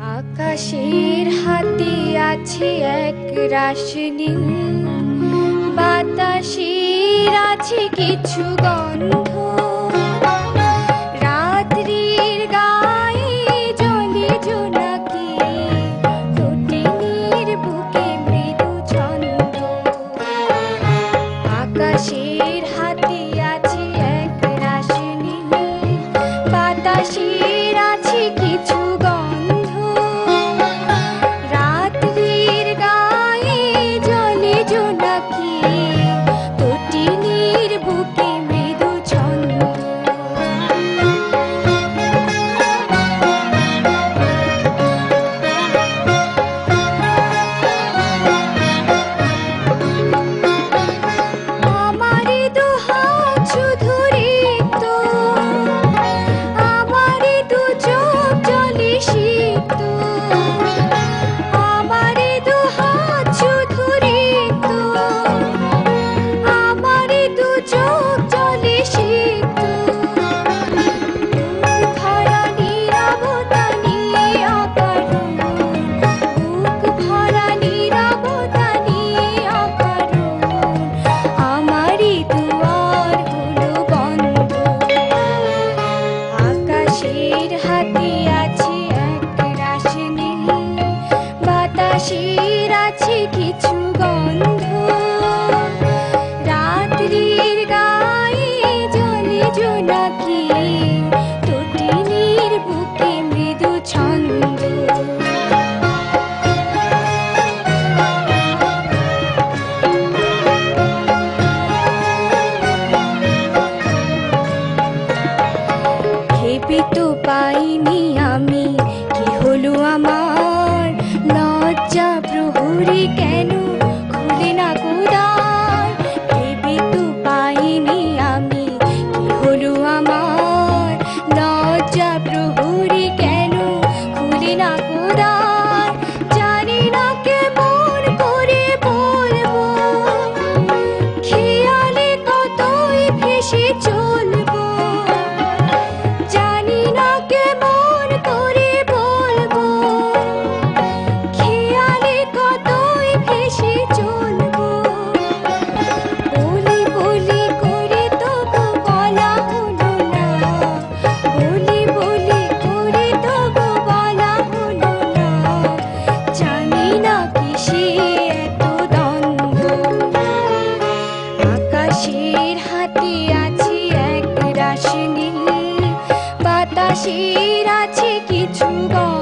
আকাশের হাতে আছে এক রাশনি। বাতাসের আছে কিছু গন্ধ। রাত্রির তটিনীর বুকে মৃদু আকাশের হাতে আছে এক আছে কিছু বাতাসের আছে কিছু গন্ধ। রাত্রির গায়ে জলে জোনাকি তটিনীর বুকে মৃদু ছন্দ। তো পাইনি আমি, কি হলো আমার? তো পাইনি আমি, কি আমার? লজ্জা প্রহরী কেন খুলে না জানি না কেমন করে বলব। খেয়ালে কতই নীল বাতাসের আছে কিছু গন্ধ।